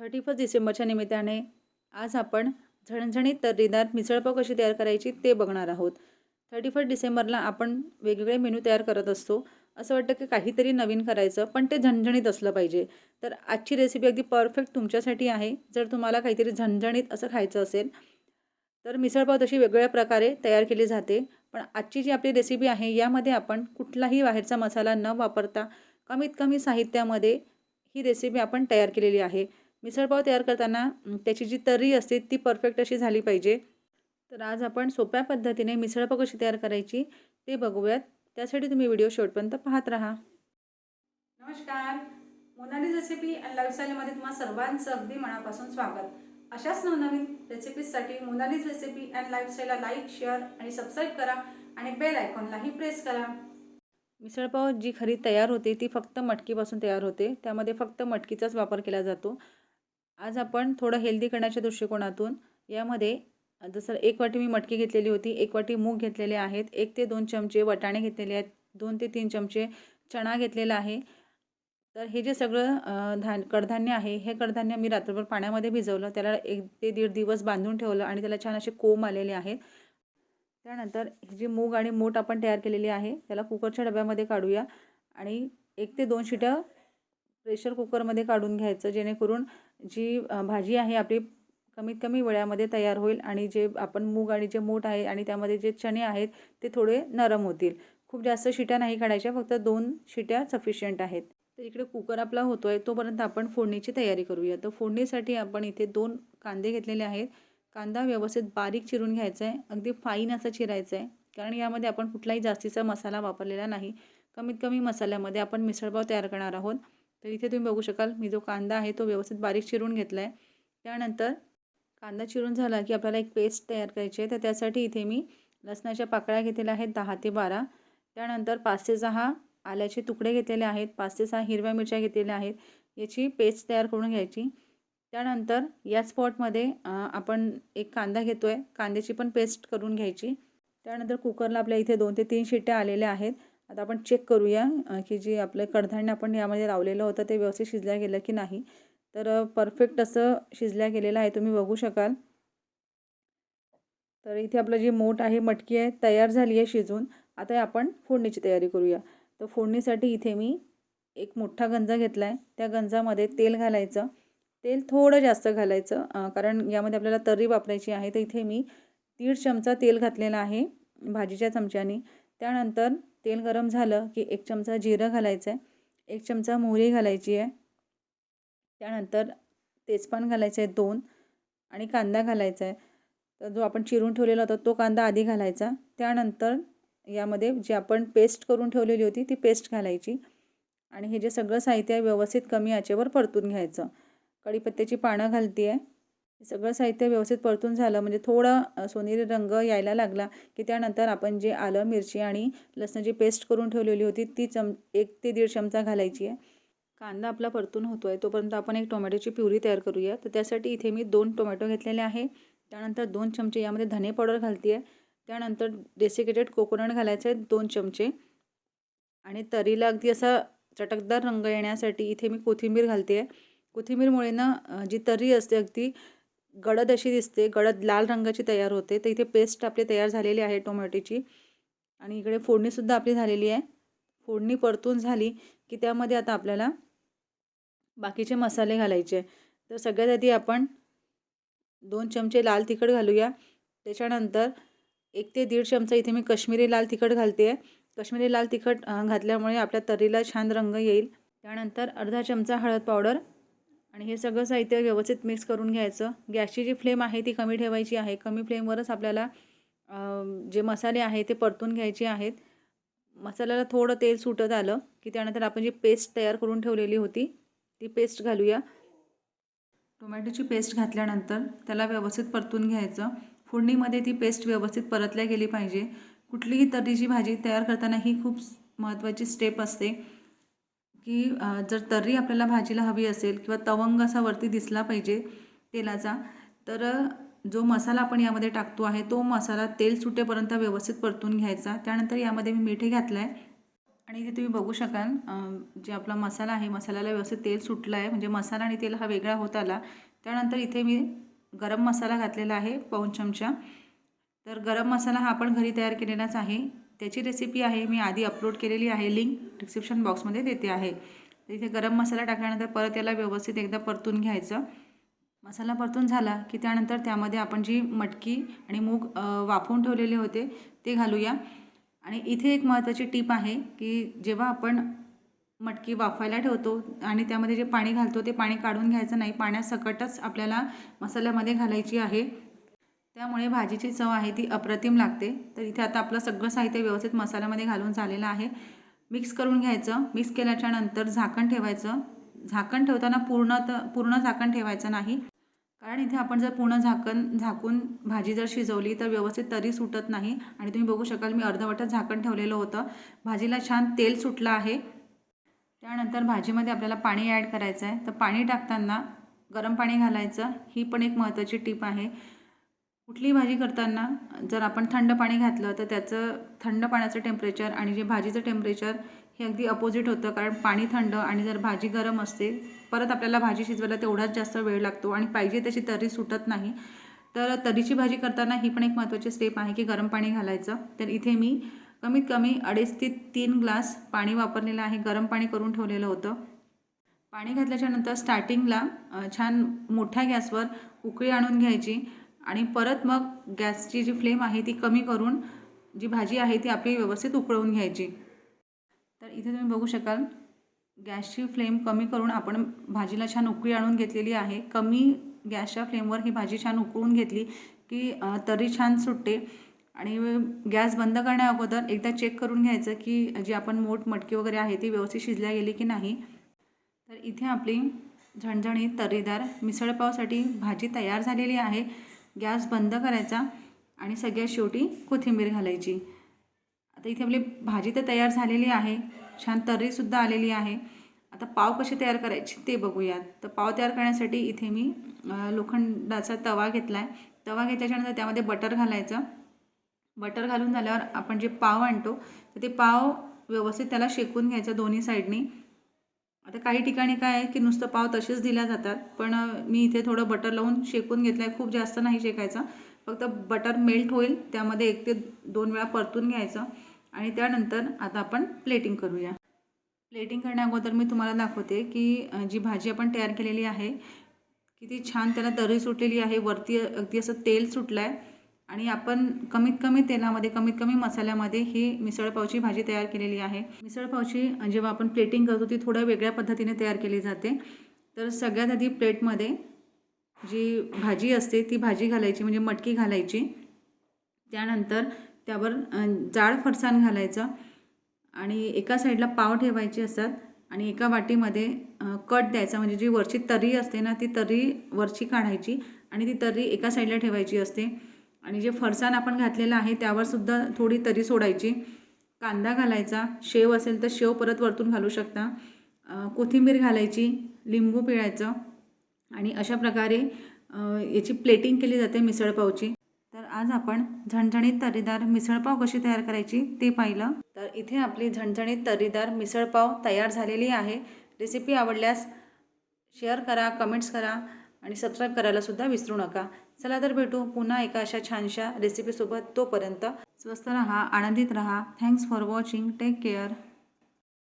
Thirty first डिसेंबरच्या निमित्ताने आज आपण झणझणीत तर्रीदार मिसळपाव कशी तयार करायची ते बघणार आहोत. थर्टी फर्स्ट डिसेंबरला आपण वेगवेगळे मेनू तयार करत असतो. असं वाटतं की काहीतरी नवीन करायचं पण ते झणझणीत असलं पाहिजे. तर आजची रेसिपी अगदी परफेक्ट तुमच्यासाठी आहे. जर तुम्हाला काहीतरी झणझणीत असं खायचं असेल तर मिसळपाव तशी वेगवेगळ्या प्रकारे तयार केली जाते. पण आजची जी आपली रेसिपी आहे यामध्ये आपण कुठलाही बाहेरचा मसाला न वापरता कमीत कमी साहित्यामध्ये ही रेसिपी आपण तयार केलेली आहे. मिसळपाव तयार करताना त्याची जी तर्री असते ती परफेक्ट अशी झाली पाहिजे. तर आज आपण सोप्या पद्धतीने मिसळपाव कशी तयार करायची ते बघूयात. त्यासाठी तुम्ही व्हिडिओ शेवटपर्यंत पाहत राहा. नमस्कार. मोनाली रेसिपी अँड लाईफस्टाईलमध्ये तुम्हा सर्वांचं अगदी मनापासून स्वागत. अशाच नवनवीन रेसिपीजसाठी मोनालीज रेसिपी अँड लाईफस्टाईलला लाईक शेअर आणि सबस्क्राईब करा आणि बेल आयकॉनलाही प्रेस करा. मिसळपाव जी खरी तयार होते ती फक्त मटकीपासून तयार होते. त्यामध्ये फक्त मटकीचाच वापर केला जातो. आज आपण थोडं हेल्दी करण्याच्या दृष्टिकोनातून यामध्ये जसं एक वाटी मी मटकी घेतलेली होती एक वाटी मूग घेतलेले आहेत एक ते दोन चमचे वटाणे घेतलेले आहेत दोन ते तीन चमचे चणा घेतलेला आहे. तर हे जे सगळं धान कडधान्य आहे हे कडधान्य मी रात्रभर पाण्यामध्ये भिजवलं त्याला एक ते दीड दिवस बांधून ठेवलं आणि त्याला छान असे कोंब आलेले आहेत. त्यानंतर ही जी मूग आणि मूठ आपण तयार केलेली आहे त्याला कुकरच्या डब्यामध्ये काढूया आणि एक ते दोन शिट्या प्रेशर कुकरमध्ये काढून घ्यायचं जेणेकरून जी भाजी आहे आपली कमीत कमी वेळामध्ये तयार होईल आणि जे आपण मूग आणि जे मूठ आहे आणि त्यामध्ये जे चणे आहेत ते थोडे नरम होतील. खूप जास्त शिट्या नाही काढायच्या फक्त दोन शिट्या सफिशियंट आहेत. तर इकडे कुकर आपला होतो आहे तोपर्यंत आपण फोडणीची तयारी करूया. तर फोडणीसाठी आपण इथे दोन कांदे घेतलेले आहेत. कांदा व्यवस्थित बारीक चिरून घ्यायचा आहे अगदी फाईन असं चिरायचं आहे कारण यामध्ये आपण कुठलाही जास्तीचा मसाला वापरलेला नाही. कमीत कमी मसाल्यामध्ये आपण मिसळपाव तयार करणार आहोत. तर इथे तुम्ही बघू शकाल मी जो कांदा आहे तो व्यवस्थित बारीक चिरून घेतला आहे त्यानंतर कांदा चिरून झाला की आपल्याला एक पेस्ट तयार करायची आहे. तर त्यासाठी इथे मी लसणाच्या पाकळ्या घेतलेल्या आहेत दहा ते बारा. त्यानंतर पाच ते सहा आल्याचे तुकडे घेतलेले आहेत. पाच ते सहा हिरव्या मिरच्या घेतलेल्या आहेत. याची पेस्ट तयार करून घ्यायची. त्यानंतर या स्पॉटमध्ये आपण एक कांदा घेतो आहे कांद्याची पण पेस्ट करून घ्यायची. त्यानंतर कुकरला आपल्या इथे दोन ते तीन शिट्ट्या आलेल्या आहेत. आता आपण चेक करूया की जे आपलं कडधान्य आपण यामध्ये लावलेलं होतं ते व्यवस्थित शिजल्या गेलं की नाही. तर परफेक्ट असं शिजल्या गेलेलं आहे तुम्ही बघू शकाल. तर इथे आपलं जी मोठ आहे मटकी आहे तयार झाली आहे शिजून. आता आपण फोडणीची तयारी करूया. तर फोडणीसाठी इथे मी एक मोठा गंजा घेतला आहे त्या गंजामध्ये तेल घालायचं. तेल थोडं जास्त घालायचं कारण यामध्ये आपल्याला तर्री वापरायची आहे. तर इथे मी दीड चमचा तेल घातलेला आहे भाजीच्या चमच्याने. त्यानंतर तेल गरम झालं की एक चमचा जिरं घालायचं आहे एक चमचा मोहरी घालायची आहे त्यानंतर तेजपान घालायचं आहे दोन आणि कांदा घालायचा आहे. तर जो आपण चिरून ठेवलेला होता तो कांदा आधी घालायचा. त्यानंतर यामध्ये जी आपण पेस्ट करून ठेवलेली होती ती पेस्ट घालायची आणि हे जे सगळं साहित्य आहे व्यवस्थित कमी आचेवर परतून घ्यायचं. कढीपत्त्याची पानं घालते आहे सगळं साहित्य व्यवस्थित परतून झालं. म्हणजे थोडा सोनेरी रंग यायला लागला की त्यानंतर आपण जे आलं मिरची आणि लसणाची पेस्ट करून ठेवलेली होती ती चम एक ते दीड चमचा घालायची आहे. कांदा आपला परतून होतो आहे तोपर्यंत आपण एक टोमॅटोची प्युरी तयार करूया. तर त्यासाठी इथे मी दोन टोमॅटो घेतलेले आहे. त्यानंतर दोन चमचे यामध्ये धने पावडर घालते आहे. त्यानंतर डेसिकेटेड कोकोनट घालायचे आहेत दोन चमचे. आणि तरीला अगदी असा चटकदार रंग येण्यासाठी इथे मी कोथिंबीर घालते आहे. कोथिंबीरमुळे ना जी तर्री असते अगदी गडद अशी दिसते. गडद लाल रंगाची तयार होते. तर इथे पेस्ट आपली तयार झालेली आहे टोमॅटोची. आणि इकडे फोडणीसुद्धा आपली झालेली आहे. फोडणी परतून झाली की त्यामध्ये आता आपल्याला बाकीचे मसाले घालायचे. तर सगळ्यात आधी आपण दोन चमचे लाल तिखट घालूया. त्याच्यानंतर एक ते दीड चमचा इथे मी कश्मीरी लाल तिखट घालते. आहे कश्मीरी लाल तिखट घातल्यामुळे आपल्या तर्रीला छान रंग येईल. त्यानंतर अर्धा चमचा हळद पावडर आणि हे सगळं साहित्य व्यवस्थित मिक्स करून घ्यायचं. गॅसची जी फ्लेम आहे ती कमी ठेवायची आहे. कमी फ्लेमवरच आपल्याला जे मसाले आहे ते परतून घ्यायचे आहेत. मसाल्याला थोडं तेल सुटत आलं की त्यानंतर आपण जी पेस्ट तयार करून ठेवलेली होती ती पेस्ट घालूया. टोमॅटोची पेस्ट घातल्यानंतर त्याला व्यवस्थित परतून घ्यायचं. फोडणीमध्ये ती पेस्ट व्यवस्थित परतल्या गेली पाहिजे. कुठलीही तर्रीची भाजी तयार करताना ही खूप महत्त्वाची स्टेप असते. की जर तर्री आपल्याला भाजीला हवी असेल किंवा तवंग असा वरती दिसला पाहिजे तेलाचा तर जो मसाला आपण यामध्ये टाकतो आहे तो मसाला तेल सुटेपर्यंत व्यवस्थित परतून घ्यायचा. त्यानंतर यामध्ये मी मीठे घातलं आहे आणि इथे तुम्ही बघू शकाल जे आपला मसाला आहे मसाल्याला व्यवस्थित तेल सुटलं आहे म्हणजे मसाला आणि तेल हा वेगळा होत आला. त्यानंतर इथे मी गरम मसाला घातलेला आहे पाऊन चमचा. तर गरम मसाला हा आपण घरी तयार केलेलाच आहे. त्याची रेसिपी आहे मी आधी अपलोड केलेली आहे लिंक डिस्क्रिप्शन बॉक्समध्ये देते आहे. इथे गरम मसाला टाकल्यानंतर परत याला व्यवस्थित एकदा परतून घ्यायचं. मसाला परतून झाला की त्यानंतर त्यामध्ये आपण जी मटकी आणि मूग वाफवून ठेवलेले होते ते घालूया. आणि इथे एक महत्त्वाची टीप आहे की जेव्हा आपण मटकी वाफायला ठेवतो आणि त्यामध्ये जे पाणी घालतो ते पाणी काढून घ्यायचं नाही. पाण्यासकटच आपल्याला मसाल्यामध्ये घालायची आहे. त्यामुळे भाजीची चव आहे ती अप्रतिम लागते. तर इथे आता आपलं सगळं साहित्य व्यवस्थित मसाल्यामध्ये घालून झालेलं आहे. मिक्स करून घ्यायचं. मिक्स केल्याच्यानंतर झाकण ठेवायचं. झाकण ठेवताना पूर्ण त पूर्ण झाकण ठेवायचं नाही. कारण इथे आपण जर पूर्ण झाकण झाकून भाजी जर शिजवली तर व्यवस्थित तरी सुटत नाही. आणि तुम्ही बघू शकाल मी अर्धवटच झाकण ठेवलेलं होतं. भाजीला छान तेल सुटलं आहे. त्यानंतर भाजीमध्ये आपल्याला पाणी ॲड करायचं आहे. तर पाणी टाकताना गरम पाणी घालायचं. ही पण एक महत्त्वाची टीप आहे. कुठलीही भाजी करताना जर आपण थंड पाणी घातलं तर त्याचं थंड पाण्याचं टेम्परेचर आणि जे भाजीचं टेम्परेचर हे अगदी अपोजिट होतं. कारण पाणी थंड आणि जर भाजी गरम असते परत आपल्याला भाजी शिजवायला तेवढाच जास्त वेळ लागतो आणि पाहिजे तशी तरी सुटत नाही. तर तरीची भाजी करताना ही पण एक महत्त्वाची स्टेप आहे की गरम पाणी घालायचं. तर इथे मी कमीत कमी अडीच ते तीन ग्लास पाणी वापरलेलं आहे. गरम पाणी करून ठेवलेलं होतं. पाणी घातल्याच्यानंतर स्टार्टिंगला छान मोठ्या गॅसवर उकळी आणून घ्यायची. आणि परत मग गॅसची जी फ्लेम आहे ती कमी करून जी भाजी आहे ती आपली व्यवस्थित उकळवून घ्यायची. तर इथे तुम्ही बघू शकाल गॅसची फ्लेम कमी करून आपण भाजीला छान उकळी आणून घेतलेली आहे. कमी गॅसच्या फ्लेमवर ही भाजी छान उकळून घेतली की तरी छान सुटते. आणि गॅस बंद करण्या अगोदर एकदा चेक करून घ्यायचं की जी आपण मोठ मटकी वगैरे आहे ती व्यवस्थित शिजल्या गेली की नाही. तर इथे आपली झणझणीत तर्रीदार मिसळपावसाठी भाजी तयार झालेली आहे. गॅस बंद करायचा आणि सगळ्यात शेवटी कोथिंबीर घालायची. आता इथे आपली भाजी तर तयार झालेली आहे. छान तर्रीसुद्धा आलेली आहे. आता पाव कसे तयार करायची ते बघूयात. तर पाव तयार करण्यासाठी इथे मी लोखंडाचा तवा घेतला आहे तवा घेतल्याच्यानंतर त्यामध्ये बटर घालायचं. बटर घालून झाल्यावर आपण जे पाव आणतो तर ते पाव व्यवस्थित त्याला शेकून घ्यायचं दोन्ही साईडनी. आता काही ठिकाणी काय आहे की नुसतं पाव तसेच दिल्या जातात पण मी इथे थोडं बटर लावून शेकून घेतलं आहे खूप जास्त नाही शेकायचं. फक्त बटर मेल्ट होईल त्यामध्ये एक ते दोन वेळा परतून घ्यायचं. आणि त्यानंतर आता आपण प्लेटिंग करूया. प्लेटिंग करण्याअगोदर मी तुम्हाला दाखवते की जी भाजी आपण तयार केलेली आहे किती छान त्याला दरी सुटलेली आहे. वरती अगदी असं तेल सुटलं आहे आणि आपण कमीत कमी तेलामध्ये कमीत कमी मसाल्यामध्ये ही मिसळपावची भाजी तयार केलेली आहे. मिसळपावची जेव्हा आपण प्लेटिंग करतो ती थोड्या वेगळ्या पद्धतीने तयार केली जाते. तर सगळ्यात आधी प्लेटमध्ये जी भाजी असते ती भाजी घालायची म्हणजे मटकी घालायची. त्यानंतर त्यावर जाड फरसाण घालायचं आणि एका साईडला पाव ठेवायचे असतात आणि एका वाटीमध्ये कट द्यायचा. म्हणजे जी वरची तर्री असते ना ती तर्री वरची काढायची आणि ती तर्री एका साईडला ठेवायची असते. आणि जे फरसाण आपण घातलेलं आहे त्यावर सुद्धा थोडी तरी सोडायची. कांदा घालायचा शेव असेल तर शेव परत वरतून घालू शकता. कोथिंबीर घालायची लिंबू पिळायचं आणि अशा प्रकारे याची प्लेटिंग केली जाते मिसळपावची तर आज आपण झणझणीत तर्रीदार मिसळपाव कशी तयार करायची ते पाहिलं. तर इथे आपली झणझणीत तर्रीदार मिसळपाव तयार झालेली आहे. रेसिपी आवडल्यास शेअर करा कमेंट्स करा आणि सबस्क्राईब करायला सुद्धा विसरू नका. चला तर भेटू पुन्हा एका अशा छानशा रेसिपीसोबत तोपर्यंत. स्वस्त रहा आनंदित रहा. Thanks for watching take care